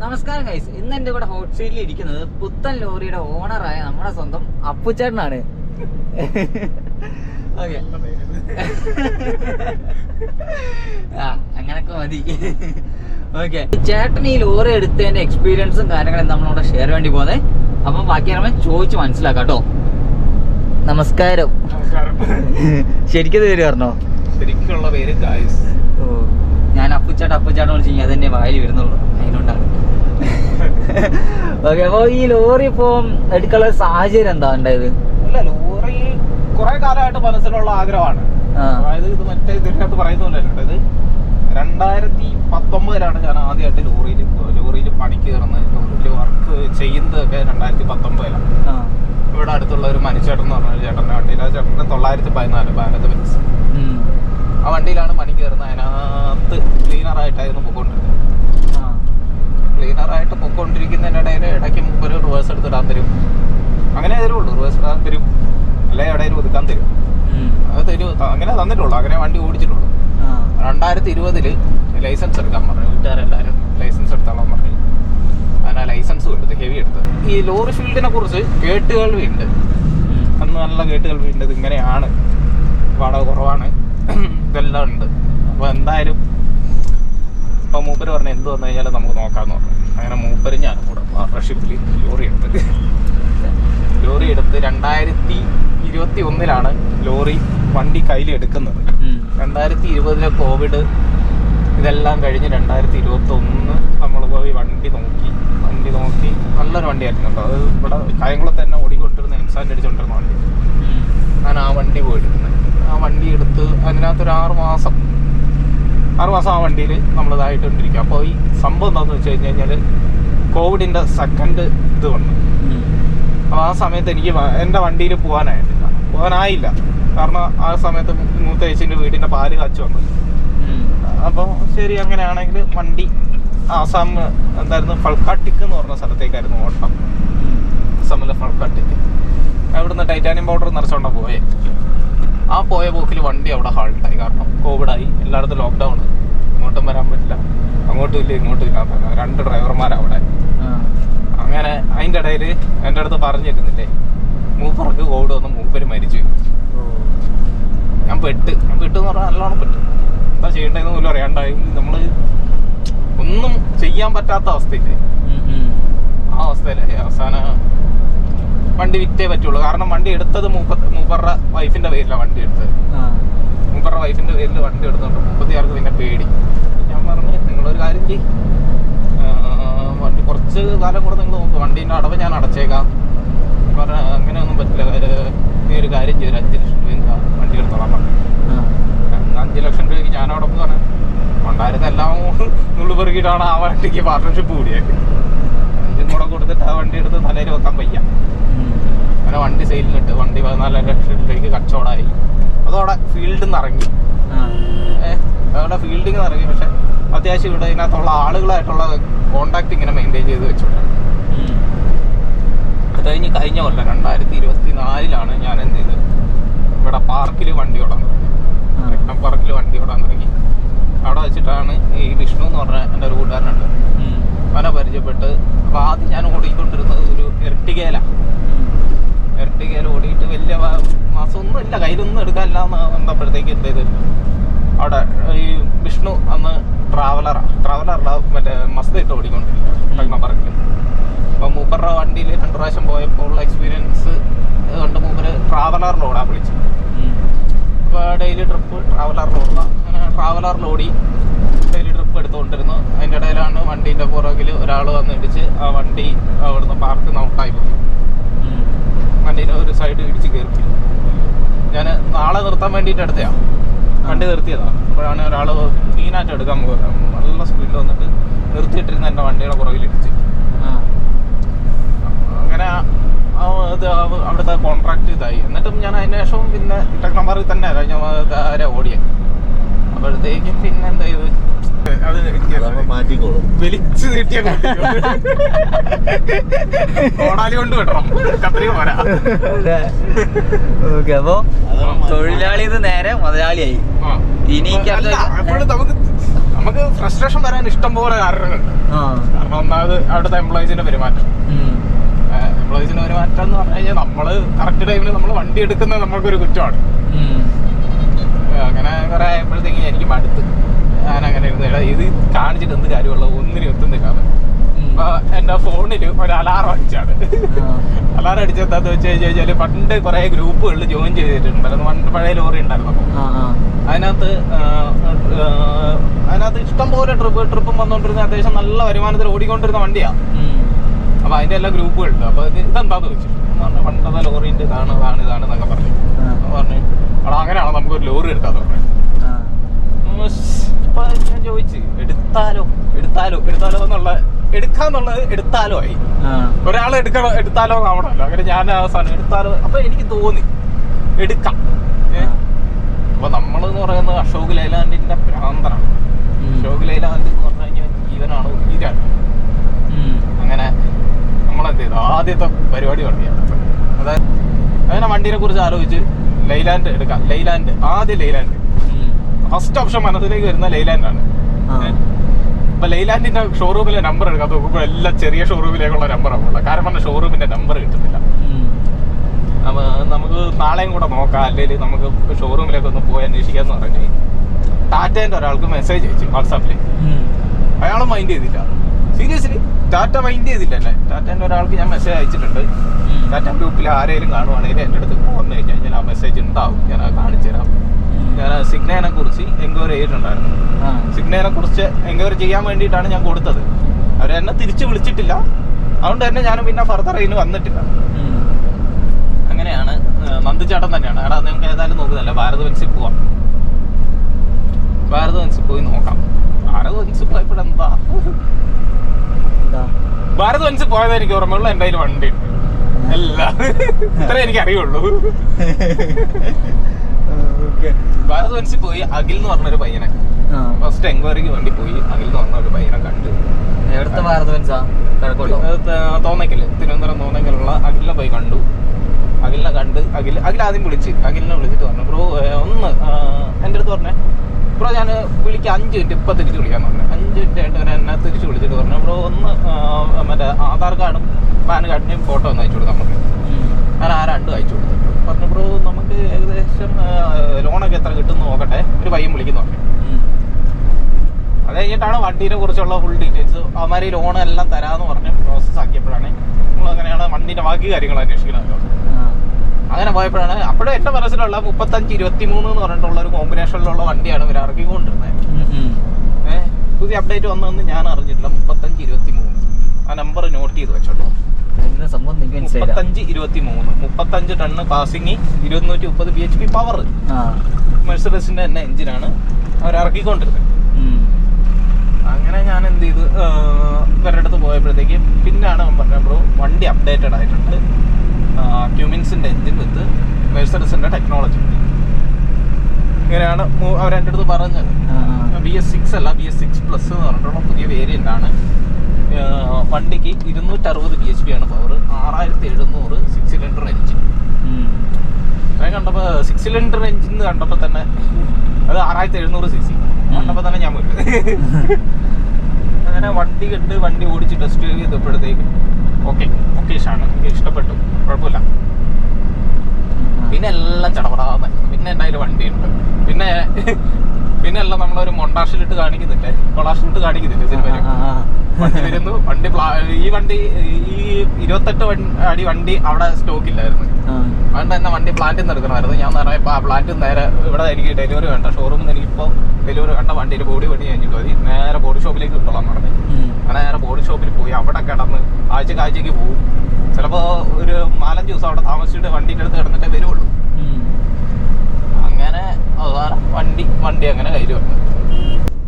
നമസ്കാരം ഗൈസ് ഇന്ന് എന്റെ കൂടെ ഹോട്ട് സീറ്റിൽ ഇരിക്കുന്നത് പുത്തൻ ലോറിയുടെ ഓണറായ നമ്മുടെ സ്വന്തം അപ്പുച്ചേട്ടനാണ് ഓക്കെ ആ അങ്ങനൊക്കെ മതി. ഓക്കെ ചേട്ടൻ ഈ ലോറി എടുത്തതിന്റെ എക്സ്പീരിയൻസും കാര്യങ്ങളും നമ്മളോട് ഷെയർ വേണ്ടി പോകുന്നത് അപ്പം ബാക്കി നമ്മൾ ചോദിച്ച് മനസ്സിലാക്കാം കേട്ടോ നമസ്കാരം. ശരിക്കും പേര് പറഞ്ഞോ? ശരിക്കുള്ള പേര് ഗായ്സ് ഓ ഞാൻ അപ്പുച്ചേട്ട അപ്പുച്ചേട്ടൻ വിളിച്ചു കഴിഞ്ഞാൽ അതെന്നെ വായിൽ വരുന്നുള്ളൂ. ഓക്കെ അപ്പൊ ഈ ലോറി ഇപ്പൊ എടുക്കാനുള്ള സാഹചര്യം എന്താ ഉണ്ടായത്? അല്ല ലോറി കുറെ കാലമായിട്ട് മനസ്സിലുള്ള ആഗ്രഹമാണ്. അതായത് ഇത് മറ്റേ ഇതിനകത്ത് പറയുന്നില്ലല്ലോ ഇത് രണ്ടായിരത്തി പത്തൊമ്പതിലാണ് ഞാൻ ആദ്യമായിട്ട് ലോറിയിൽ ലോറിയിൽ പണിക്ക് കയറുന്നത്. ലോറിയിൽ വർക്ക് ചെയ്യുന്നതൊക്കെ രണ്ടായിരത്തി പത്തൊമ്പതിലാണ്. ഇവിടെ അടുത്തുള്ള ഒരു മനുച്ചേട്ടൻ എന്ന് പറഞ്ഞ ചേട്ടൻ വണ്ടിയിൽ ആ ചേട്ടന്റെ തൊള്ളായിരത്തി പതിനാല് ഭാരത് ബെൻസ് ആ വണ്ടിയിലാണ് പണി കയറുന്നത്. അതിനകത്ത് ക്ലീനറായിട്ടായിരുന്നു പൊക്കോണ്ടിരുന്നത് ആ. ക്ലീനറായിട്ട് പൊക്കോണ്ടിരിക്കുന്നതിന്റെ ഇടയിൽ ഇടയ്ക്ക് ഒരു റിവേഴ്സ് എടുത്തിടാൻ തരും. അങ്ങനെ തരുള്ളൂ റിവേഴ്സ് ഇടാൻ തരും. അല്ലെ ഇടയിൽ ഒതുക്കാൻ തരും. അത് തരും. അങ്ങനെ തന്നിട്ടുള്ളൂ. അങ്ങനെ വണ്ടി ഓടിച്ചിട്ടുള്ളൂ. രണ്ടായിരത്തി ഇരുപതിൽ ലൈസൻസ് എടുക്കാൻ പറഞ്ഞു. വീട്ടുകാരെല്ലാവരും ലൈസൻസ് എടുത്തോളാൻ പറഞ്ഞു. അങ്ങനെ ലൈസൻസ് എടുത്ത് ഹെവി എടുത്ത്. ഈ ലോറി ഫീൽഡിനെ കുറിച്ച് കേട്ടുകേൾവിയുണ്ട്. അന്ന് നല്ല കേട്ടുകേൾവിയുണ്ട്. ഇത് ഇങ്ങനെയാണ്. വാടക കുറവാണ്. ഇതെല്ലാം ഉണ്ട്. അപ്പോൾ എന്തായാലും ഇപ്പം മൂപ്പര് പറഞ്ഞ എന്ത് വന്നു കഴിഞ്ഞാലും നമുക്ക് നോക്കാമെന്ന് പറഞ്ഞു. അങ്ങനെ മൂപ്പര് ഞാൻ കൂടെ പാർട്ണർഷിപ്പിൽ ലോറി എടുത്ത് ലോറി എടുത്ത് രണ്ടായിരത്തി ഇരുപത്തി ഒന്നിലാണ് ലോറി വണ്ടി കയ്യിൽ എടുക്കുന്നത്. രണ്ടായിരത്തി ഇരുപതിലെ കോവിഡ് ഇതെല്ലാം കഴിഞ്ഞ് രണ്ടായിരത്തി ഇരുപത്തി ഒന്ന് നമ്മൾ പോയി വണ്ടി നോക്കി വണ്ടി നോക്കി നല്ലൊരു വണ്ടിയായിരുന്നു കേട്ടോ. അത് ഇവിടെ കായംകുളത്ത് തന്നെ ഓടിക്കൊണ്ടിരുന്ന ഇൻസാൻ അടിച്ചുകൊണ്ടിരുന്ന വണ്ടി. ഞാൻ ആ വണ്ടി പോയി എടുക്കുന്നത്. ആ വണ്ടി എടുത്ത് അതിനകത്തൊരു ആറ് മാസം ആറ് മാസം ആ വണ്ടിയിൽ നമ്മളിതായിട്ടുകൊണ്ടിരിക്കുക അപ്പോൾ ഈ സംഭവം എന്താണെന്ന് വെച്ച് കഴിഞ്ഞ് കഴിഞ്ഞാൽ കോവിഡിന്റെ സെക്കൻഡ് ഇത് വന്നു. അപ്പോൾ ആ സമയത്ത് എനിക്ക് എന്റെ വണ്ടിയിൽ പോകാനായിട്ടില്ല പോകാനായില്ല കാരണം ആ സമയത്ത് മൂത്ത ചേച്ചിന്റെ വീടിന്റെ പാൽ കാച്ചു വന്നു. അപ്പോൾ ശരി അങ്ങനെയാണെങ്കിൽ വണ്ടി ആസാം എന്തായിരുന്നു ഫൾക്കാട്ടിക്ക് എന്ന് പറഞ്ഞ സ്ഥലത്തേക്കായിരുന്നു ഓട്ടം. ആസാമിലെ ഫൾക്കാട്ടിക്ക് അവിടുന്ന് ടൈറ്റാനിയം പൗഡർ നിറച്ചോണ്ടാണ് പോയേ. ആ പോയ പോക്കിൽ വണ്ടി അവിടെ ഹാൾട്ടായി കാരണം കോവിഡായി. എല്ലായിടത്തും ലോക്ക്ഡൗൺ ഇങ്ങോട്ടും വരാൻ പറ്റില്ല അങ്ങോട്ടും ഇല്ല ഇങ്ങോട്ട് രണ്ട് ഡ്രൈവർമാർ അവിടെ. ആ. അങ്ങനെ അതിന്റെ ഇടയിൽ എന്റെ അടുത്ത് പറഞ്ഞിരുന്നില്ലേ മൂപ്പർക്ക് കോവിഡ് വന്ന് മൂപ്പര് മരിച്ചു. ഞാൻ പെട്ട്. ഞാൻ പെട്ട് എന്ന് പറഞ്ഞാൽ നല്ലോണം പെട്ട്. എന്താ ചെയ്യേണ്ടതെന്ന് പോലും അറിയാണ്ടായി. നമ്മൾ ഒന്നും ചെയ്യാൻ പറ്റാത്ത അവസ്ഥയില്ലേ. ആ അവസ്ഥയിലായി അവസാനം വണ്ടി വിറ്റേ പറ്റുള്ളൂ. കാരണം വണ്ടി എടുത്തത് മൂപ്പ മൂപ്പറുടെ വൈഫിന്റെ പേരിലാണ് വണ്ടി എടുത്തത്. മൂപ്പറുടെ വൈഫിന്റെ പേരിൽ വണ്ടി എടുത്തോണ്ട് മുപ്പത്തിയാർക്ക് പിന്നെ പേടി. ഞാൻ പറഞ്ഞു നിങ്ങളൊരു കാര്യം ചെയ് വണ്ടി കുറച്ച് കാലം കൂടെ നിങ്ങൾ നോക്കും. വണ്ടീന്റെ അടവ് ഞാൻ അടച്ചേക്കാം. പറഞ്ഞ അങ്ങനെയൊന്നും പറ്റില്ല. നീ ഒരു കാര്യം ചെയ്യും. അഞ്ച് ലക്ഷം രൂപ വണ്ടി എടുത്തോളാൻ പറഞ്ഞു. അഞ്ച് ലക്ഷം രൂപയ്ക്ക് ഞാൻ അവിടെ പോകാണ് ഉണ്ടായിരുന്ന എല്ലാം നുള്ളു പെറുകിയിട്ടാണ് ആ വണ്ടിക്ക് പാർട്ട്ണർഷിപ്പ് കൂടിയത് അഞ്ചും കൂടെ കൊടുത്തിട്ട് ആ വണ്ടി എടുത്ത് തലയിൽ വെക്കാൻ വയ്യ. ഉം. അങ്ങനെ വണ്ടി സെയിലിനിട്ട് വണ്ടി പതിനാല് ലക്ഷം രൂപയ്ക്ക് കച്ചവടമായി. അതോടെ ഫീൽഡിൽ നിന്ന് ഇറങ്ങി. ഏഹ് അതോടെ ഫീൽഡിൽ നിന്ന് ഇറങ്ങി പക്ഷെ അത്യാവശ്യം ഇവിടെ ഇതിനകത്തുള്ള ആളുകളായിട്ടുള്ള കോണ്ടാക്ട് ഇങ്ങനെ മെയിന്റെയിൻ ചെയ്ത് വെച്ചിട്ടുണ്ട്. അത് കഴിഞ്ഞ് കഴിഞ്ഞ കൊല്ലം രണ്ടായിരത്തി ഇരുപത്തി നാലിലാണ് ഞാൻ എന്ത് ചെയ്തത് ഇവിടെ പാർക്കിൽ വണ്ടി ഓടാൻ തുടങ്ങി ആ. രക്തം പാർക്കിൽ വണ്ടി ഓടാൻ തുടങ്ങി അവിടെ വെച്ചിട്ടാണ് ഈ വിഷ്ണു എന്ന് പറഞ്ഞ എന്റെ ഒരു കൂട്ടുകാരനുണ്ട്. അവനെ പരിചയപ്പെട്ട് അപ്പോൾ ആദ്യം ഞാൻ ഓടിക്കൊണ്ടിരുന്നത് ഒരു എർട്ടികയിലാണ്. എർട്ടികയിൽ ഓടിയിട്ട് വലിയ മാസമൊന്നും ഇല്ല കയ്യിലൊന്നും എടുക്കാനില്ല എന്ന് വന്നപ്പോഴത്തേക്ക് എന്ത് ചെയ്ത് അവിടെ ഈ വിഷ്ണു അന്ന് ട്രാവലറാണ് ട്രാവലറല്ല മറ്റേ മസ്ത് ഇട്ട് ഓടിക്കൊണ്ടിരിക്കുക പറഞ്ഞു അപ്പോൾ മൂപ്പറുടെ വണ്ടിയിൽ രണ്ട് പ്രാവശ്യം പോയപ്പോൾ ഉള്ള എക്സ്പീരിയൻസ് കൊണ്ട് മൂപ്പര് ട്രാവലറിൽ ഓടാൻ വിളിച്ചു. അപ്പോൾ ഡെയിലി ട്രിപ്പ് ട്രാവലർ അങ്ങനെ ട്രാവലറിലോടി ഡെയിലി ട്രിപ്പ് എടുത്തുകൊണ്ടിരുന്നു. അതിന്റെ ഇടയിലാണ് വണ്ടീന്റെ പുറകിൽ ഒരാൾ വന്ന് ഇടിച്ച് ആ വണ്ടി അവിടുന്ന് പാർക്ക് നൗട്ടായി പോയി. വണ്ടീന്റെ ഒരു സൈഡ് ഇടിച്ച് കയറി ഞാൻ നാളെ നിർത്താൻ വേണ്ടിയിട്ട് എടുത്തതാ വണ്ടി നിർത്തിയതാണ് അപ്പോഴാണ് ഒരാൾ ക്ലീനായിട്ട് എടുക്കാൻ പോകുന്നത് നല്ല സ്പീഡിൽ വന്നിട്ട് നിർത്തിയിട്ടിരുന്ന എന്റെ വണ്ടിയുടെ പുറകിൽ ഇടിച്ച്. ആ. അങ്ങനെ ഇത് അവിടുത്തെ കോൺട്രാക്ട് ഇതായി. എന്നിട്ടും ഞാൻ അതിന് ശേഷവും പിന്നെ നമ്പറിൽ തന്നെ കഴിഞ്ഞ ആരെ ഓടിയ. അപ്പോഴത്തേക്കും പിന്നെ എന്താ ചെയ്ത് അത് വലിച്ചു നീട്ടിയ കോടാലി കൊണ്ട് വിടണം. കത്രിക പോരാ. ഓക്കെ അപ്പൊ തൊഴിലാളി ഇത് മുതലാളിയായി. ആയി ഇനി നമുക്ക് നമുക്ക് ഫ്രസ്ട്രേഷൻ വരാൻ ഇഷ്ടം പോലെ കാരണങ്ങളുണ്ട്. കാരണം ഒന്നാമത് അവിടുത്തെ എംപ്ലോയീസിന്റെ പെരുമാറ്റം. എംപ്ലോയീസിന്റെ പെരുമാറ്റം എന്ന് പറഞ്ഞു കഴിഞ്ഞാൽ നമ്മൾ കറക്റ്റ് ടൈമിൽ നമ്മൾ വണ്ടി എടുക്കുന്നത് നമ്മൾക്കൊരു കുറ്റമാണ്. അങ്ങനെ കുറെ ആയപ്പോഴത്തേക്ക് എനിക്ക് മടുത്ത്. ഞാൻ അങ്ങനെ ഇരുന്ന് ഇത് കാണിച്ചിട്ട് എന്ത് കാര്യമുള്ള? ഒന്നിനും എത്തുന്നില്ല. എന്റെ ഫോണിൽ ഒരു അലാറം അടിച്ചാണ്. അലാറം അടിച്ചെന്താന്ന് വെച്ച് കഴിഞ്ഞാൽ പണ്ട് കുറെ ഗ്രൂപ്പുകളിൽ ജോയിൻ ചെയ്തിട്ടുണ്ടായിരുന്നു പണ്ട് പഴയ ലോറി ഉണ്ടായിരുന്നു. അതിനകത്ത് അതിനകത്ത് ഇഷ്ടം പോലെ ട്രിപ്പ് ട്രിപ്പും വന്നോണ്ടിരുന്ന അത്യാവശ്യം നല്ല വരുമാനത്തിൽ ഓടിക്കൊണ്ടിരുന്ന വണ്ടിയാ. അപ്പൊ അതിന്റെ എല്ലാ ഗ്രൂപ്പുകളുണ്ട് അപ്പൊ ഇത് ഇതെന്താന്ന് വെച്ചു പണ്ടത്തെ ലോറിന്റെ ഇതാണ് ഇതാണ് ഇതാണ് എന്നൊക്കെ പറഞ്ഞു. പറഞ്ഞു അവിടെ അങ്ങനെയാണോ നമുക്ക് ഒരു ലോറി എടുത്താ പറഞ്ഞു. ഞാൻ ചോദിച്ചു എടുത്താലോ? എടുത്താലോ? എടുത്താലോ എന്നുള്ള എടുക്കാന്നുള്ളത് എടുത്താലോ ആയി. ഒരാളെ ഒരാൾ എടുക്കണോ എടുത്താലോ ആവണമല്ലോ. അങ്ങനെ ഞാൻ ആ സാധനം എടുത്താലോ. അപ്പൊ എനിക്ക് തോന്നി എടുക്കാം. അപ്പൊ നമ്മളെന്ന് പറയുന്നത് അശോക് ലൈലാൻഡിന്റെ ഭ്രാന്തനാണ്. അശോക് ലൈലാൻഡ് എന്ന് പറഞ്ഞു കഴിഞ്ഞാൽ ജീവനാണ് ഉയരാണ്. അങ്ങനെ നമ്മളെന്ത് ചെയ്തു? ആദ്യത്തെ പരിപാടി തുടങ്ങിയാണ് അതായത് അങ്ങനെ വണ്ടിയെ കുറിച്ച് ആലോചിച്ച് ലൈലാൻഡ് എടുക്കാം. ലൈലാൻഡ് ആദ്യം ലൈലാൻഡ് ഫസ്റ്റ് ഓപ്ഷൻ മനസ്സിലേക്ക് വരുന്ന ലൈലാൻഡ് ആണ് ആ. ഏ? അപ്പൊ ലൈലാൻഡിന്റെ ഷോറൂമിലെ നമ്പർ എടുക്കാൻ നോക്കുമ്പോൾ എല്ലാ ചെറിയ ഷോറൂമിലേക്കുള്ള നമ്പറാണ് ഉള്ളത്. കാരണം പറഞ്ഞ ഷോറൂമിന്റെ നമ്പർ കിട്ടുന്നില്ല. നമുക്ക് നാളെയും കൂടെ നോക്കാം. അല്ലെങ്കിൽ നമുക്ക് ഷോറൂമിലേക്ക് ഒന്ന് പോയി അന്വേഷിക്കാന്ന് പറഞ്ഞു ടാറ്റേന്റെ ഒരാൾക്ക് മെസ്സേജ് അയച്ചു വാട്സാപ്പിൽ അയാളും അയാൾ മൈൻഡ് ചെയ്തില്ല. സീരിയസ്ലി ടാറ്റ മൈൻഡ് ചെയ്തില്ല അല്ലേ? ടാറ്റേന്റെ ഒരാൾക്ക് ഞാൻ മെസ്സേജ് അയച്ചിട്ടുണ്ട്. ടാറ്റ ഗ്രൂപ്പിൽ ആരെങ്കിലും കാണുവാണെങ്കിൽ എന്റെ അടുത്ത് വന്നു കഴിഞ്ഞാൽ ആ മെസ്സേജ് ഉണ്ടാവും ഞാൻ കാണിച്ചു തരാം ഞാൻ സിഗ്നേനെ കുറിച്ച് എൻക്വയറി ചെയ്തിട്ടുണ്ടായിരുന്നു. സിഗ്നേനെ കുറിച്ച് എൻക്വയറി ചെയ്യാൻ വേണ്ടിയിട്ടാണ് ഞാൻ കൊടുത്തത്. അവർ എന്നെ തിരിച്ച് വിളിച്ചിട്ടില്ല. അതുകൊണ്ട് തന്നെ ഞാൻ പിന്നെ ഫർദർ അതിന് വന്നിട്ടില്ല. അങ്ങനെയാണ് നന്ദിച്ചേട്ടൻ തന്നെയാണ്. എടാ നിങ്ങൾക്ക് ഏതായാലും നോക്കുന്നില്ല ഭാരത് വൻസിൽ പോവാം. ഭാരത് വൻസിൽ പോയി നോക്കാം. ഭാരത് വൻസിൽ പോയപ്പോഴെന്താ. ഭാരത് വൻസിൽ പോയത് എനിക്ക് ഓർമ്മയുള്ള. എന്റെ കയ്യിൽ വണ്ടി. ഉണ്ട് എല്ലാം. ഇത്രേ എനിക്ക് അറിയുള്ളൂ ഓക്കേ. ഭാരത് പോയി അഖിൽ എന്ന് പറഞ്ഞൊരു പയ്യനെ. ഫസ്റ്റ് എൻക്വയറിക്ക് വേണ്ടി പോയി അഖിൽ എന്ന് പറഞ്ഞ ഒരു പയ്യനെ കണ്ട്. എവിടുത്തെ തോന്നയ്ക്കൽ തിരുവനന്തപുരം തോന്നയ്ക്കലുള്ള അഖിലിനെ പോയി കണ്ടു. അഖിലിനെ കണ്ട് അഖിൽ അഖിൽ ആദ്യം വിളിച്ച്. അഖിലിനെ വിളിച്ചിട്ട് പറഞ്ഞു ബ്രോ ഒന്ന് എന്റെ അടുത്ത് പറഞ്ഞേ. ബ്രോ ഞാൻ വിളിക്കാം അഞ്ച് മിനിറ്റ് ഇപ്പം തിരിച്ച് വിളിക്കാന്ന് പറഞ്ഞു. അഞ്ച് മിനിറ്റ് ആയിട്ട് ഞാൻ എന്നെ തിരിച്ച് വിളിച്ചിട്ട് പറഞ്ഞു ബ്രോ ഒന്ന് മറ്റേ ആധാർ കാർഡും പാൻ കാർഡിന്റെയും ഫോട്ടോ ഒന്ന് അയച്ചു കൊടുക്കാൻ പറഞ്ഞു ഞാൻ ആ രണ്ടും അയച്ചു കൊടുത്തു. പറഞ്ഞു ബ്രോ നമുക്ക് ഏകദേശം ലോണൊക്കെ എത്ര കിട്ടും നോക്കട്ടെ ഒരു പയ്യൻ വിളിക്കുന്നു. അത് കഴിഞ്ഞിട്ടാണ് വണ്ടീനെ കുറിച്ചുള്ള ഫുൾ ഡീറ്റെയിൽസ് അവന്മാർ ലോൺ എല്ലാം തരാന്ന് പറഞ്ഞ് പ്രോസസ്സ് ആക്കിയപ്പോഴാണ് നമ്മൾ അങ്ങനെയാണ് വണ്ടീന്റെ ബാക്കി കാര്യങ്ങൾ അന്വേഷിക്കുന്നത്. അങ്ങനെ പോയപ്പോഴാണ് അപ്പോഴും എന്റെ മനസ്സിലുള്ള മുപ്പത്തഞ്ച് ഇരുപത്തി മൂന്ന് എന്ന് പറഞ്ഞിട്ടുള്ള ഒരു കോമ്പിനേഷനിലുള്ള വണ്ടിയാണ് ഇവർ ഇറക്കിക്കൊണ്ടിരുന്നത്. ഏഹ് പുതിയ അപ്ഡേറ്റ് വന്നതെന്ന് ഞാൻ അറിഞ്ഞിട്ടില്ല മുപ്പത്തഞ്ച് ഇരുപത്തി മൂന്ന് ആ നമ്പർ നോട്ട് ചെയ്ത് വെച്ചോട്ടോ എന്താ സംഭവം നിങ്ങൾക്ക് മനസ്സിലായി മുപ്പത്തഞ്ച് ഇരുപത്തി മൂന്ന് മുപ്പത്തഞ്ച് ടണ്ണ് പാസിംഗ് ഇരുന്നൂറ്റി മുപ്പത് ബി എച്ച് പി പവർ ആ. മെഴ്സഡസിന്റെ തന്നെ എഞ്ചിനാണ് അവർ ഇറക്കിക്കൊണ്ടിരുന്നത്. അങ്ങനെ ഞാൻ എന്ത് ചെയ്തു? ഇവരുടെ അടുത്ത് പോയപ്പോഴത്തേക്ക് പിന്നാണ് പറഞ്ഞ ബ്രോ വണ്ടി അപ്ഡേറ്റഡ് ആയിട്ടുണ്ട്. ക്യൂമിൻസിന്റെ എഞ്ചിൻ വിത്ത് മെഴ്സഡസിന്റെ ടെക്നോളജി ഇങ്ങനെയാണ് അവരെന്റെ അടുത്ത് പറഞ്ഞത്. ബി എസ് സിക്സ് അല്ല ബി എസ് സിക്സ് പ്ലസ് എന്ന് പറഞ്ഞിട്ടുള്ള പുതിയ വേരിയന്റ് ആണ്. വണ്ടിക്ക് ഇരുന്നൂറ്ററുപത് ബി എച്ച് പി ആണ് പവർ ആറായിരത്തി എഴുന്നൂറ് സിക്സ് സിലിണ്ടർ എഞ്ചിൻ. ഞാൻ കണ്ടപ്പോൾ സിക്സ് സിലിണ്ടർ എഞ്ചിൻ കണ്ടപ്പോൾ തന്നെ അത് ആറായിരത്തി എഴുന്നൂറ് സി സി കണ്ടപ്പോൾ തന്നെ ഞാൻ പോയി. അങ്ങനെ വണ്ടി കണ്ട് വണ്ടി ഓടിച്ച് ടെസ്റ്റ് ചെയ്തപ്പോഴത്തേക്കും ഓക്കെ ഓക്കെ ഇഷ്ടമാണ് എനിക്ക് ഇഷ്ടപ്പെട്ടു. കുഴപ്പമില്ല. പിന്നെ എല്ലാം ചടപടാതെ. പിന്നെ എന്റെ അതിൽ വണ്ടിയുണ്ട്. പിന്നെ പിന്നെ എല്ലാം നമ്മളൊരു മൊണ്ടാഷിലിട്ട് കാണിക്കുന്നില്ലേ? കൊളാഷിലിട്ട് കാണിക്കുന്നില്ലേ സിനിമയിൽ ആ. വണ്ടി വരുന്നു. വണ്ടി ഈ വണ്ടി ഈ ഇരുപത്തെട്ട് അടി വണ്ടി അവിടെ സ്റ്റോക്ക് ഇല്ലായിരുന്നു. അതുകൊണ്ട് തന്നെ വണ്ടി പ്ലാന്റിൽ നിന്ന് എടുക്കണമായിരുന്നു. ഞാൻ നേരെ ആ പ്ലാന്റിൽ നേരെ ഇവിടെ എനിക്ക് ഡെലിവറി വേണ്ട. ഷോറൂമിൽ നിന്ന് എനിക്കിപ്പോൾ ഡെലിവറി വേണ്ട. വണ്ടിയിൽ ബോഡി പണി കഴിഞ്ഞിട്ട് മതി നേരെ ബോഡി ഷോപ്പിലേക്ക് കിട്ടോളാം പറഞ്ഞു. അങ്ങനെ നേരെ ബോഡി ഷോപ്പിൽ പോയി. അവിടെ കിടന്ന് ആഴ്ച കാഴ്ചയ്ക്ക് പോകും ചിലപ്പോൾ ഒരു നാലഞ്ച് ദിവസം അവിടെ താമസിച്ചിട്ട് വണ്ടിന്റെ അടുത്ത് കിടന്നിട്ടേ വരുള്ളൂ. അങ്ങനെ വണ്ടി വണ്ടി അങ്ങനെ കയ്യിൽ വന്നു.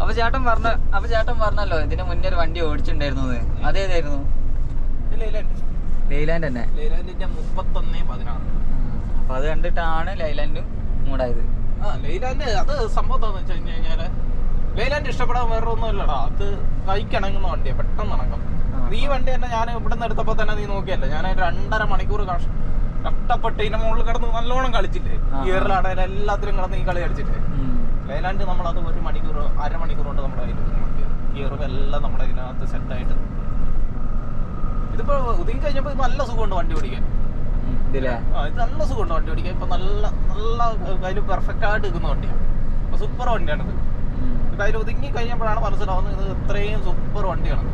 അപ്പൊ ചേട്ടൻ പറഞ്ഞ അപ്പൊ ചേട്ടൻ പറഞ്ഞല്ലോ ഇതിന് മുന്നേ ഒരു വണ്ടി ഓടിച്ചിട്ടുണ്ടായിരുന്നു അതേതായിരുന്നു? ലൈലാൻഡ്. തന്നെ. ലൈലാൻഡിന്റെ മുപ്പത്തൊന്ന് പതിനാറ്. അപ്പൊ അത് കണ്ടിട്ടാണ് ലൈലാൻഡും മൂടായത്. ആ ലൈലാൻഡ് അത് സംഭവം എന്താന്ന് വെച്ച് കഴിഞ്ഞ് കഴിഞ്ഞാൽ ലൈലാൻഡ് ഇഷ്ടപ്പെടാൻ വേറെ ഒന്നും ഇല്ലടാ. അത് കൈക്കിണങ്ങുന്ന വണ്ടിയാ പെട്ടെന്ന് ഇണങ്ങും. ഈ വണ്ടി തന്നെ ഞാൻ ഇവിടുന്ന് എടുത്തപ്പോ തന്നെ നീ നോക്കിയല്ലേ? ഞാൻ രണ്ടര മണിക്കൂർ കഷ്ടപ്പെട്ട് ഇതിന്റെ മുകളിൽ കിടന്ന് നല്ലോണം കളിച്ചില്ലേ? ഇയറിലാണെങ്കിലും എല്ലാത്തിലും കിടന്ന് ഈ കളി കളിച്ചില്ലേ. ലൈലാൻഡ് നമ്മളത് ഒരു മണിക്കൂർ അരമണിക്കൂർ കൊണ്ട് നമ്മുടെ കയ്യിൽ ഗിയറും എല്ലാം നമ്മുടെ ഇതിനകത്ത് സെറ്റായിട്ട് ഇതിപ്പോ ഒതുങ്ങി കഴിഞ്ഞപ്പോൾ ഇത് നല്ല സുഖമുണ്ട് വണ്ടി ഓടിക്കാൻ. ഇത് നല്ല സുഖമുണ്ട് വണ്ടി ഓടിക്കാൻ. ഇപ്പൊ നല്ല നല്ല അതിന് പെർഫെക്റ്റ് ആയിട്ട് നിൽക്കുന്ന വണ്ടിയാണ് സൂപ്പർ വണ്ടിയാണിത്. ഇത് അതിൽ ഒതുങ്ങി കഴിഞ്ഞപ്പോഴാണ് മനസ്സിലാവുന്നത് ഇത് ഇത്രയും സൂപ്പർ വണ്ടിയാണ്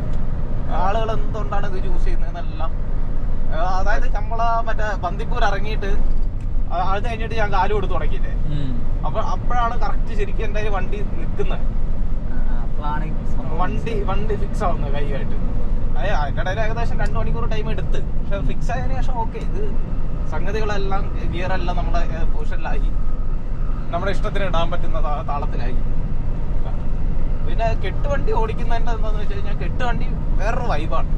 ആളുകൾ എന്തുകൊണ്ടാണ് ഇത് യൂസ് ചെയ്യുന്നതെന്നെല്ലാം. അതായത് നമ്മളാ മറ്റേ ബന്ദിപ്പൂർ ഇറങ്ങിയിട്ട് അത് കഴിഞ്ഞിട്ട് ഞാൻ കാലു കൊടുത്ത് തുടങ്ങിയില്ലേ. അപ്പൊ അപ്പോഴാണ് കറക്റ്റ് ശരിക്കും എന്തായാലും വണ്ടി നിൽക്കുന്നത്. വണ്ടി വണ്ടി ഫിക്സ് ആവുന്നത് കൈയായിട്ട് അതെ അതിന്റെ ഇടയിൽ ഏകദേശം രണ്ടു മണിക്കൂർ ടൈം എടുത്ത്. പക്ഷെ ഫിക്സ് ആയതിനു ശേഷം ഓക്കെ ഇത് സംഗതികളെല്ലാം ഗിയറെല്ലാം നമ്മുടെ പൊസിഷനിലായി. നമ്മുടെ ഇഷ്ടത്തിന് ഇടാൻ പറ്റുന്ന താളത്തിലായി. പിന്നെ കെട്ടുവണ്ടി വണ്ടി ഓടിക്കുന്നതിന്റെ എന്താന്ന് വെച്ച് കഴിഞ്ഞാൽ കെട്ടുവണ്ടി വേറൊരു വൈബാണ്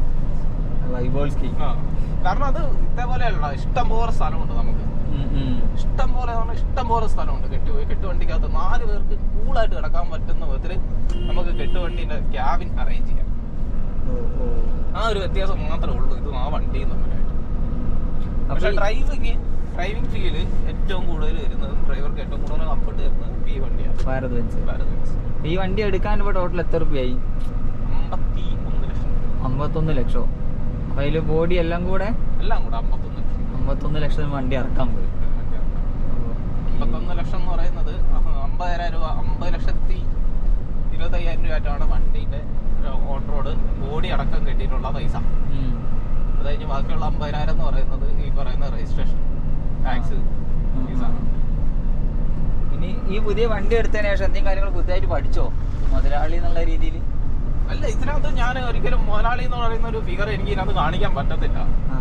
കാരണം അത് ഇതേപോലെയല്ല ഇഷ്ടം പോലെ സ്ഥലമുണ്ട് നമുക്ക്. ഇഷ്ടം പോലെ പറഞ്ഞാൽ ഇഷ്ടം പോലെ സ്ഥലമുണ്ട് കെട്ടുപോയി കെട്ടുവണ്ടിക്കകത്ത് നാല് പേർക്ക് കൂളായിട്ട് കിടക്കാൻ പറ്റുന്ന വിധത്തിൽ നമുക്ക് കെട്ടുവണ്ടിന്റെ ക്യാബിൻ അറേഞ്ച് ചെയ്യാം. ആ ഒരു വ്യത്യാസം മാത്രമേ ഉള്ളൂ. ഇത് ആ വണ്ടി തമ്മിലായിട്ട്. പക്ഷെ ഡ്രൈവിങ് ഡ്രൈവിംഗ് ഫീൽ ഏറ്റവും കൂടുതൽ വരുന്നത് ഡ്രൈവർക്ക് ഏറ്റവും കൂടുതൽ കംഫർട്ട് വരുന്നത് ഈ വണ്ടിയാണ്. Bharat Benz Bharat Benz. ഈ വണ്ടി എടുക്കാൻ ഇപ്പോൾ ടോട്ടൽ എത്ര രൂപയായി? അമ്പത്തി ഒന്ന് ലക്ഷം. അമ്പത്തൊന്ന് ലക്ഷം? അതിൽ ബോഡി എല്ലാം കൂടെ? എല്ലാം കൂടെ അമ്പത്തൊന്ന് അമ്പത്തൊന്ന് ലക്ഷം വണ്ടി ഇറക്കാൻ പോയി. അമ്പത്തൊന്ന് ലക്ഷം എന്ന് പറയുന്നത് അമ്പതിനായിരം രൂപ അമ്പത് ലക്ഷത്തി ഇരുപത്തയ്യായിരം രൂപയായിട്ടാണ് വണ്ടീന്റെ ഓൺ റോഡ് ബോഡി അടക്കം കിട്ടിയിട്ടുള്ള പൈസ. അത് കഴിഞ്ഞ് ബാക്കിയുള്ള അമ്പതിനായിരം എന്ന് പറയുന്നത് ഈ പറയുന്ന രജിസ്ട്രേഷൻ ടാക്സ് ഇനി ഈ പുതിയ വണ്ടി എടുത്തതിന് ശേഷം എന്തെങ്കിലും കാര്യങ്ങൾ പുതിയതായിട്ട് പഠിച്ചോ? മുതലാളി എന്നുള്ള രീതിയിൽ? അല്ല ഇതിനകത്ത് ഞാൻ ഒരിക്കലും മുതലാളി എന്ന് പറയുന്ന ഒരു ഫിഗർ എനിക്ക് ഇതിനകത്ത് കാണിക്കാൻ പറ്റത്തില്ല.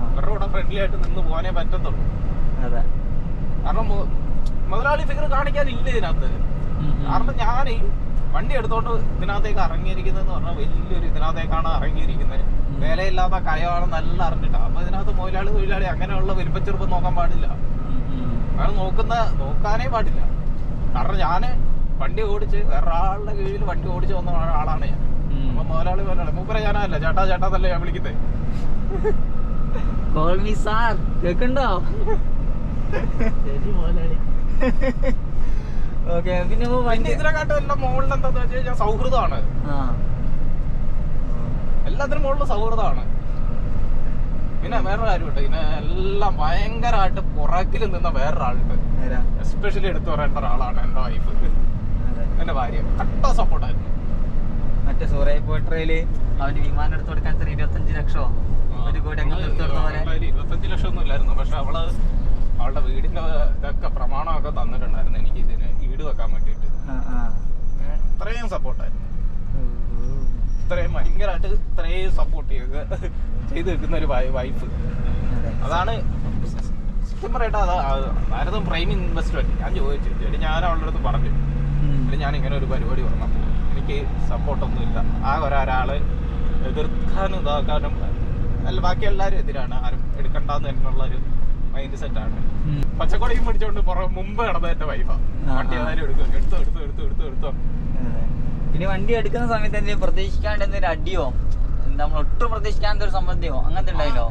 അവരുടെ കൂടെ ഫ്രണ്ട്ലി ആയിട്ട് നിന്ന് പോകാനേ പറ്റത്തുള്ളൂ. അതെ. കാരണം മുതലാളി ഫിഗർ കാണിക്കാനില്ല ഇതിനകത്ത്. കാരണം ഞാൻ വണ്ടി എടുത്തോണ്ട് ഇതിനകത്തേക്ക് ഇറങ്ങിയിരിക്കുന്നതെന്ന് പറഞ്ഞാൽ വലിയൊരു ഇതിനകത്തേക്കാണ് ഇറങ്ങിയിരിക്കുന്നത് വേലയില്ലാത്ത കയമാണെന്ന് നല്ല അറിഞ്ഞിട്ടാ. അപ്പൊ ഇതിനകത്ത് മുതലാളി തൊഴിലാളി അങ്ങനെയുള്ള വലിപ്പച്ചെറുപ്പം നോക്കാൻ പാടില്ല. അത് നോക്കുന്ന നോക്കാനേ പാടില്ല. കാരണം ഞാൻ വണ്ടി ഓടിച്ച് വേറൊരാളുടെ കീഴിൽ വണ്ടി ഓടിച്ച് വന്ന ആളാണ് ഞാൻ. മുതലാളി മൂപ്പര ഞാനല്ല ചേട്ടാ ചേട്ടാ തന്നെ ഞാൻ വിളിക്കുന്നത് കോൾ മീ സാർ കേക്കുണ്ടോ ഓക്കെ പിന്നെ പിന്നെ ഇതിനെക്കാട്ടും എല്ലാം മുകളിൽ എന്താന്ന് വെച്ച് കഴിഞ്ഞാൽ സൗഹൃദമാണ്. എല്ലാത്തിനും മുകളിൽ സൗഹൃദമാണ്. പിന്നെ വേറൊരു കാര്യമുണ്ട്. പിന്നെ എല്ലാം ഭയങ്കരമായിട്ട് പുറകിൽ നിന്ന വേറൊരാളുണ്ട്. എസ്പെഷ്യലി എടുത്തു പറയേണ്ട ഒരാളാണ് എന്റെ വൈഫ്. എന്റെ ഭാര്യ. കട്ട സപ്പോർട്ടായിരുന്നു മറ്റേ സൂറൈ പോട്രയിൽ അവന് വിമാനം എടുത്തു കൊടുക്കാൻ എത്ര ഇരുപത്തഞ്ച് ലക്ഷോ? ഒരു കോടി അങ്ങനെ എടുത്തു കൊടുത്ത പോലെ. ഇരുപത്തഞ്ച് ലക്ഷം ഒന്നും ഇല്ലായിരുന്നു. പക്ഷെ അവൾ അവളുടെ വീടിന്റെ ഇതൊക്കെ പ്രമാണമൊക്കെ തന്നിട്ടുണ്ടായിരുന്നു എനിക്ക് ഇതിന് ഈട് വെക്കാൻ വേണ്ടിയിട്ട്. ആ. ഇത്രയും സപ്പോർട്ടായിരുന്നു. ഇത്രയും ഭയങ്കരമായിട്ട് ഇത്രയും സപ്പോർട്ട് ചെയ്ത് ചെയ്ത് നിൽക്കുന്ന ഒരു വൈഫ് അതാണ് സത്യം പറയട്ടെ അത് പ്രൈം ഇൻവെസ്റ്റ്മെന്റ് ഞാൻ ചോദിച്ചു. ഞാൻ അവളുടെ അടുത്ത് പറഞ്ഞു. ഞാൻ ഇങ്ങനെ ഒരു പരിപാടി വന്നപ്പോൾ എനിക്ക് സപ്പോർട്ടൊന്നുമില്ല ആ ഒരാൾ എതിർക്കാനും ഇതാക്കാനും അല്ല ബാക്കി എല്ലാവരും എതിരാണ്. ആരും എടുക്കണ്ടെന്ന് എന്നുള്ള ഒരു മൈൻഡ് സെറ്റാണ്. പച്ചക്കൊടിയും പിടിച്ചോണ്ട് പുറം മുമ്പ് നടന്ന എന്റെ വൈഫാ ആ, വണ്ടി. ഏതായാലും എടുക്കും. എടുത്തോ എടുത്തോ എടുത്തോ എടുത്തോ എടുത്തോ. ഇനി വണ്ടി എടുക്കുന്ന സമയത്ത് എന്തെങ്കിലും പ്രതീക്ഷിക്കാണ്ട് എന്തെങ്കിലും അടിയോ നമ്മൾ ഒട്ടും പ്രതീക്ഷിക്കാത്ത ഒരു സംബന്ധിയോ? അങ്ങനത്തെ ഉണ്ടായില്ലോ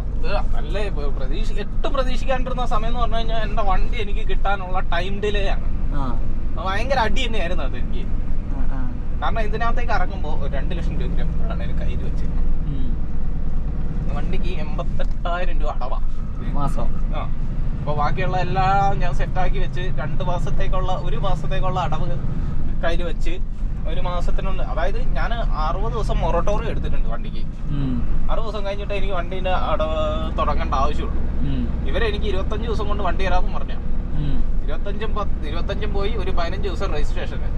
നല്ല പ്രതീക്ഷ എട്ടും പ്രതീക്ഷിക്കാണ്ടിരുന്ന സമയം എന്ന് പറഞ്ഞു കഴിഞ്ഞാൽ എന്റെ വണ്ടി എനിക്ക് കിട്ടാനുള്ള ടൈം ഡിലേ ആണ്. ഭയങ്കര അടി തന്നെയായിരുന്നു അത് എനിക്ക്. കാരണം ഇതിനകത്തേക്ക് ഇറങ്ങുമ്പോൾ ഒരു രണ്ട് ലക്ഷം രൂപ എപ്പോഴാണ് എനിക്ക് കയ്യിൽ വെച്ചിരുന്നത് ഉം. വണ്ടിക്ക് എൺപത്തെട്ടായിരം രൂപ അടവാ. മാസം. ആ. അപ്പോൾ ബാക്കിയുള്ള എല്ലാം ഞാൻ സെറ്റാക്കി വെച്ച് രണ്ട് മാസത്തേക്കുള്ള ഒരു മാസത്തേക്കുള്ള അടവ് കയ്യിൽ വെച്ച് ഒരു മാസത്തിനുള്ളിൽ അതായത് ഞാൻ അറുപത് ദിവസം മൊറട്ടോറിയം എടുത്തിട്ടുണ്ട് വണ്ടിക്ക്. അറുപത് ദിവസം കഴിഞ്ഞിട്ട് എനിക്ക് വണ്ടീന്റെ അടവ് തുടങ്ങേണ്ട ആവശ്യമുള്ളൂ. ഇവരെനിക്ക് ഇരുപത്തഞ്ച് ദിവസം കൊണ്ട് വണ്ടി തരാമെന്ന് പറഞ്ഞു. ഇരുപത്തഞ്ചും പത്ത് ഇരുപത്തഞ്ചും പോയി ഒരു പതിനഞ്ച് ദിവസം രജിസ്ട്രേഷന്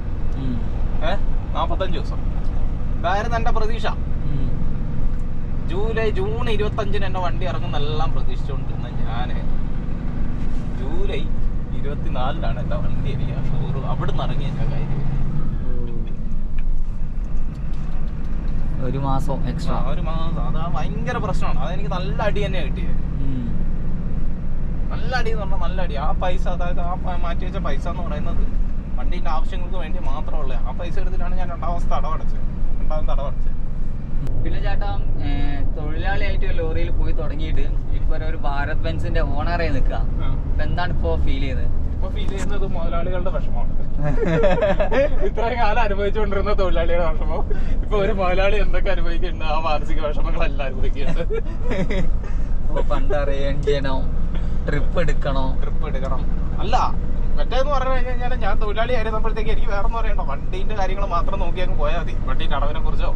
ഏഹ് നാൽപ്പത്തഞ്ച് ദിവസം. ഇതായിരുന്നു എന്റെ പ്രതീക്ഷ. ജൂലൈ ജൂൺ ഇരുപത്തഞ്ചിന് എന്റെ വണ്ടി ഇറങ്ങുന്നെല്ലാം പ്രതീക്ഷിച്ചുകൊണ്ടിരുന്ന ഞാൻ ജൂലൈ ഇരുപത്തിനാലിലാണ് എന്റെ വണ്ടി എനിക്ക് ഷോറൂം അവിടെ നിന്ന് ഇറങ്ങി എന്റെ കാര്യം. ഒരു മാസം എക്സ്ട്രാ ഒരു മാസം. അതാ ഭയങ്കര പ്രശ്നമാണ്. അതെനിക്ക് നല്ല അടി തന്നെ കിട്ടിയത്. നല്ല അടി എന്ന് പറഞ്ഞാൽ നല്ല അടി. ആ പൈസ അതായത് ആ മാറ്റി വെച്ച പൈസ എന്ന് പറയുന്നത് വണ്ടീന്റെ ആവശ്യങ്ങൾക്ക് വേണ്ടി മാത്രമുള്ള ആ പൈസ എടുത്തിട്ടാണ് ഞാൻ രണ്ടാമത്തെ അടവടച്ചത് രണ്ടാമത്തെ അടവടച്ചത് പിന്നെ ചേട്ടാ തൊഴിലാളിയായിട്ട് ലോറിയിൽ പോയി തുടങ്ങിയിട്ട് ഇപ്പൊ ഒരു ഭാരത് ബെൻസിന്റെ ഓണറായി നിൽക്കുക അപ്പൊ എന്താണ് ഇപ്പോ ഫീൽ ചെയ്തത്? ഇപ്പൊ ഫീൽ ചെയ്യുന്നത് മുതലാളികളുടെ വിഷമമാണ്. ഇത്രയും കാലം അനുഭവിച്ചുകൊണ്ടിരുന്ന തൊഴിലാളിയുടെ വിഷമം. ഇപ്പൊ ഒരു മുതലാളി എന്തൊക്കെ അനുഭവിക്കുന്നുണ്ട്? ആ മാനസിക വിഷമങ്ങളെല്ലാം അനുഭവിക്കുന്നുണ്ട്. പണ്ട് ചെയ്യണോ? ട്രിപ്പ് എടുക്കണോ. ട്രിപ്പ് എടുക്കണം. അല്ല മറ്റേന്ന് പറഞ്ഞു കഴിഞ്ഞാൽ ഞാൻ തൊഴിലാളി ആയിരുന്നപ്പോഴത്തേക്ക് എനിക്ക് വേറെ ഒന്നും അറിയണ്ട. വണ്ടീന്റെ കാര്യങ്ങൾ മാത്രം നോക്കി അങ്ങ് പോയാൽ മതി. വണ്ടീന്റെ അടവിനെ കുറിച്ചോ.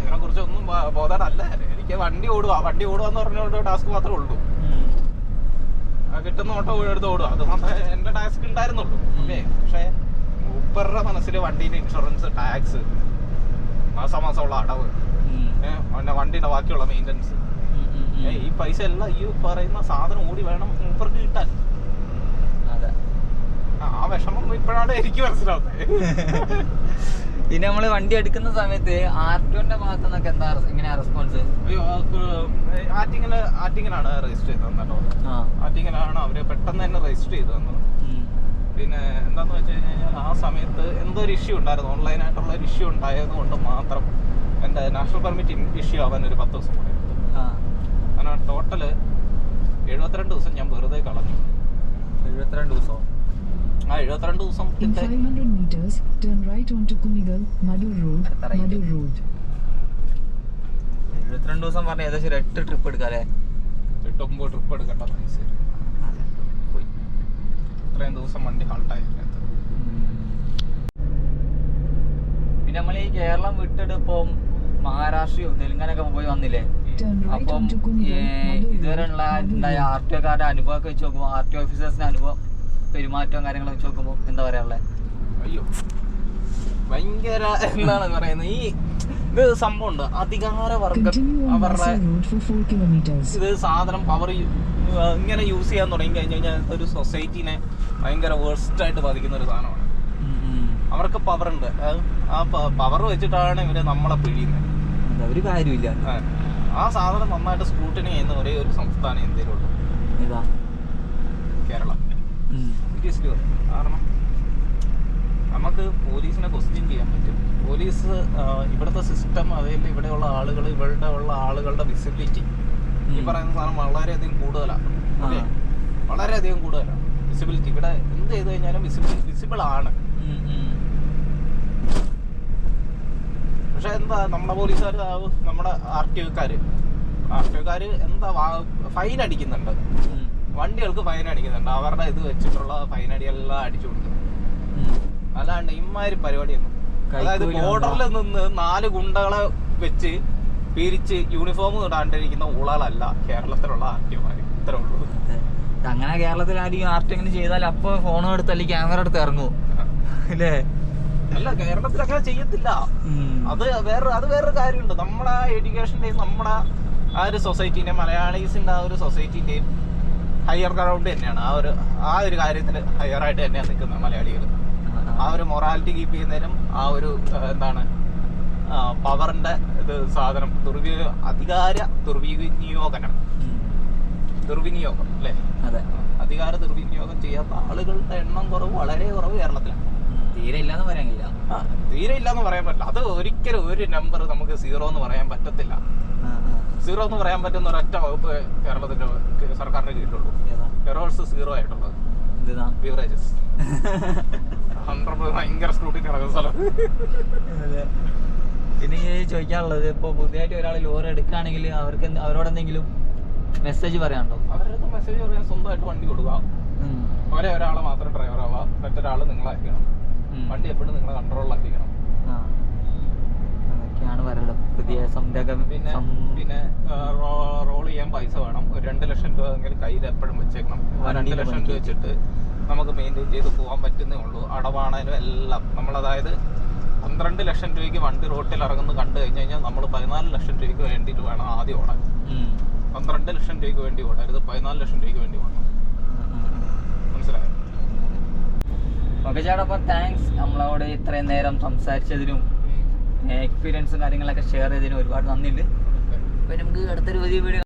ഇതിനെ കുറിച്ചോ ഒന്നും ബോധമല്ല എനിക്ക് വണ്ടി ഓടുക. വണ്ടി ഓടുക എന്ന് പറഞ്ഞ ടാസ്ക് മാത്രമേ ഉള്ളൂ. കിട്ടുന്ന ഓട്ടോ എടുത്ത് ഓടുക. അത് മാത്രമേ എന്റെ ടാസ്ക് ഉണ്ടായിരുന്നുള്ളൂ. ഓക്കെ പക്ഷേ മൂപ്പറുടെ മനസ്സിൽ വണ്ടീന്റെ ഇൻഷുറൻസ് ടാക്സ് മാസം മാസമുള്ള അടവ് പിന്നെ വണ്ടിയുടെ ബാക്കിയുള്ള മെയിന്റനൻസ്. ഈ പൈസ എല്ലാം ഈ പറയുന്ന സാധനം ഓടി വേണം മൂപ്പർക്ക് കിട്ടാൻ. ആ വിഷമം ഇപ്പോഴാണ് എനിക്ക് മനസ്സിലാവുന്നത്. പിന്നെ നമ്മൾ വണ്ടി എടുക്കുന്ന സമയത്ത് ആർട്ടോന്റെ ഭാഗത്ത് നിന്നൊക്കെ എന്താ എങ്ങനെയാ റെസ്പോൺസ് അയ്യോ ആ കു- രജിസ്റ്റർ ചെയ്ത് തന്നോ ആറ്റിങ്ങനാണ് അവർ പെട്ടെന്ന് തന്നെ രജിസ്റ്റർ ചെയ്ത് തന്നത്. പിന്നെ എന്താന്ന് വെച്ച് കഴിഞ്ഞാൽ ആ സമയത്ത് എന്തോ ഒരു ഇഷ്യൂ ഉണ്ടായിരുന്നു ഓൺലൈനായിട്ടുള്ള ഒരു ഇഷ്യൂ ഉണ്ടായത് കൊണ്ട് മാത്രം എന്റെ നാഷണൽ പെർമിറ്റ് ഇഷ്യൂ ആവാൻ ഒരു പത്ത് ദിവസം കൂടെ എടുത്തു. അങ്ങനെ ടോട്ടൽ എഴുപത്തിരണ്ട് ദിവസം ഞാൻ വെറുതെ കളഞ്ഞു. എഴുപത്തിരണ്ട് ദിവസമോ ആ എഴുപത്തിരണ്ട് 500 meters, turn right onto Kunigal, Madur Road, At the right. Madur Road. എഴുപത്തിരണ്ട് ദിവസം പറഞ്ഞ ഏകദേശം ഒരു എട്ട് ട്രിപ്പ് എടുക്കാം അല്ലേ? എട്ടൊമ്പത് ട്രിപ്പ് എടുക്കേണ്ട പൈസ പോയി. ഇത്രയും ദിവസം വണ്ടി ഹാൾട്ടായി പിന്നെ നമ്മൾ ഈ കേരളം വിട്ടെടുപ്പം ഇപ്പൊ മഹാരാഷ്ട്രയോ തെലുങ്കാനൊക്കെ പോയി വന്നില്ലേ? Turn right അപ്പം onto Kunigal, Madur ഇതുവരെ ഉള്ള. ആർ ടി ഒക്കാരുടെ അനുഭവമൊക്കെ വെച്ച് നോക്കുമ്പോൾ ആർ ടി ഓഫീസേഴ്സിന്റെ അനുഭവം? പെരുമാറ്റവും കാര്യങ്ങളൊക്കെ വെച്ച് നോക്കുമ്പോൾ എന്താ പറയാനുള്ളത് അയ്യോ. ഭയങ്കര എന്താണ് പറയുന്നത് ഈ ഇത് സംഭവം ഉണ്ട് അധികാര വർഗം അവരുടെ Vasa Road for 4 kilometers. ഇത് സാധനം പവർ ഇങ്ങനെ യൂസ് ചെയ്യാൻ തുടങ്ങി കഴിഞ്ഞു കഴിഞ്ഞാൽ ഒരു സൊസൈറ്റിനെ ഭയങ്കര വേഴ്സ്റ്റ് ആയിട്ട് ബാധിക്കുന്ന ഒരു സാധനമാണ്. അവർക്ക് പവർ ഉണ്ട്. ആ പവർ വെച്ചിട്ടാണ് ഇവർ നമ്മളെ പിഴിയുന്നത് എന്താ ഒരു കാര്യമില്ല ആ. സാധനം നന്നായിട്ട് സ്ക്രൂട്ടിനി ചെയ്യുന്ന ഒരേ ഒരു സംസ്ഥാനം ഇന്ത്യയിലുള്ളൂ ഇതാ കേരളം സീരിയസ്ലി കാരണം നമുക്ക് പോലീസിനെ ക്വസ്റ്റ്യൻ ചെയ്യാൻ പറ്റും. പോലീസ് ഇവിടുത്തെ സിസ്റ്റം അതിൽ ഇവിടെയുള്ള ആളുകൾ ഇവരുടെ ഉള്ള ആളുകളുടെ വിസിബിലിറ്റി ഈ പറയുന്ന സാധനം വളരെയധികം കൂടുതലാണ് ഓക്കെ. വളരെയധികം കൂടുതലാണ് വിസിബിലിറ്റി ഇവിടെ എന്ത് ചെയ്ത് കഴിഞ്ഞാലും വിസിബിൾ വിസിബിൾ ആണ്. പക്ഷെ എന്താ നമ്മുടെ പോലീസുകാർ നമ്മുടെ ആർ ടി ഒക്കാർ ആർ ടി ഒക്കാർ എന്താ ഫൈൻ അടിക്കുന്നുണ്ട്. വണ്ടികൾക്ക് ഫൈൻ അടിക്കുന്നുണ്ട്. അവരുടെ ഇത് വെച്ചിട്ടുള്ള ഫൈൻ അടിയെല്ലാം അടിച്ചു കൊടുക്കും. അല്ലാണ്ട് ഇമ്മാതിരി പരിപാടിയൊന്നും. അതായത് ബോർഡറിൽ നിന്ന് നാല് ഗുണ്ടകളെ വെച്ച് പിരിച്ച് യൂണിഫോം ഇടാണ്ടിരിക്കുന്ന ഊളകളല്ല കേരളത്തിലുള്ള ആർട്ടിമാർ ഇത്രേ ഉള്ളൂ. അങ്ങനെ കേരളത്തിൽ ആരെയും ആർട്ട് എങ്ങനെ ചെയ്താൽ അപ്പൊ ഫോണും എടുത്ത് അല്ലെങ്കിൽ ക്യാമറ എടുത്ത് ഇറങ്ങൂ. അല്ലേ? അല്ല കേരളത്തിൽ അങ്ങനെ ചെയ്യത്തില്ല. അത് വേറെ അത് വേറൊരു കാര്യമുണ്ട്. നമ്മുടെ എഡ്യൂക്കേഷന്റെയും നമ്മുടെ ആ ഒരു സൊസൈറ്റീന്റെ മലയാളീസിന്റെ ആ ഒരു സൊസൈറ്റീന്റെയും ഹയർ ഗ്രൗണ്ട് തന്നെയാണ്. ആ ഒരു ആ ഒരു കാര്യത്തിൽ ഹയർ ആയിട്ട് തന്നെയാണ് നിൽക്കുന്നത് മലയാളികൾ. ആ ഒരു മൊറാലിറ്റി കീപ്പ് ചെയ്യുന്നതിനും ആ ഒരു എന്താണ് പവറിന്റെ ഇത് സാധനം ദുർവിനിയോ അധികാര ദുർവിനിയോഗനം. ദുർവിനിയോഗം അല്ലേ? അതെ. അധികാര ദുർവിനിയോഗം ചെയ്യാത്ത ആളുകളുടെ എണ്ണം കുറവ് വളരെ കുറവ് കേരളത്തിലാണ്. തീരെ ഇല്ലാന്ന് പറയാൻ തീരെ ഇല്ലാന്ന് പറയാൻ പറ്റില്ല. അത് ഒരിക്കലും ഒരു നമ്പർ നമുക്ക് സീറോ എന്ന് പറയാൻ പറ്റത്തില്ല. സീറോ എന്ന് പറയാൻ പറ്റുന്ന ഒരൊറ്റ വകുപ്പ് കേരളത്തിന്റെ സർക്കാരിന്റെ കീഴിലുള്ളൂ? എറോഴ്സ് സീറോ ആയിട്ടുള്ളത്. ബീവറേജസ് ഭയങ്കര സ്കൂട്ടി നടക്കുന്ന സ്ഥലം. പിന്നെ ഈ ചോദിക്കാനുള്ളത് ഇപ്പൊ പുതിയതായിട്ട് ഒരാൾ ലോറി എടുക്കുകയാണെങ്കിൽ അവർക്ക് അവരോട് എന്തെങ്കിലും മെസ്സേജ് പറയാനുണ്ടോ? അവരുടെ മെസ്സേജ് പറയാൻ സ്വന്തമായിട്ട് വണ്ടി കൊടുക്കുക. ഒരേ ഒരാളെ മാത്രം ഡ്രൈവർ ആവുക. മറ്റൊരാൾ നിങ്ങളായിരിക്കണം വണ്ടി എപ്പോഴും നിങ്ങളെ കൺട്രോളിലായിരിക്കണം ആ. അതൊക്കെയാണ് പറയുന്നത് സംരംഭം പിന്നെ പിന്നെ റോൾ ചെയ്യാൻ പൈസ വേണം. ഒരു രണ്ട് ലക്ഷം രൂപ എങ്കിലും കയ്യിൽ എപ്പോഴും വെച്ചേക്കണം. ആ രണ്ട് ലക്ഷം രൂപ വെച്ചിട്ട്. നമുക്ക് മെയിന്റെയിൻ ചെയ്ത് പോകാൻ പറ്റുന്നേ ഉള്ളൂ. അടവാണേലും എല്ലാം. നമ്മൾ അതായത് പന്ത്രണ്ട് ലക്ഷം രൂപയ്ക്ക് വണ്ടി റോട്ടിൽ ഇറങ്ങുന്നു കണ്ടു കഴിഞ്ഞു കഴിഞ്ഞാൽ നമ്മൾ പതിനാല് ലക്ഷം രൂപയ്ക്ക് വേണ്ടിയിട്ട് വേണം ആദ്യം ഓടാൻ. പന്ത്രണ്ട് ലക്ഷം രൂപയ്ക്ക് വേണ്ടി ഓടരുത് പതിനാല് ലക്ഷം രൂപയ്ക്ക് വേണ്ടി ഓടണം. മനസ്സിലായോ? ഓക്കെ ചേട്ടാ അപ്പൊ താങ്ക്സ് നമ്മളോട് ഇത്രയും നേരം സംസാരിച്ചതിനും എക്സ്പീരിയൻസും കാര്യങ്ങളൊക്കെ ഷെയർ ചെയ്തതിന് ഒരുപാട് നന്ദിയുണ്ട്. അപ്പോൾ നമുക്ക് അടുത്തൊരു പുതിയ വീഡിയോ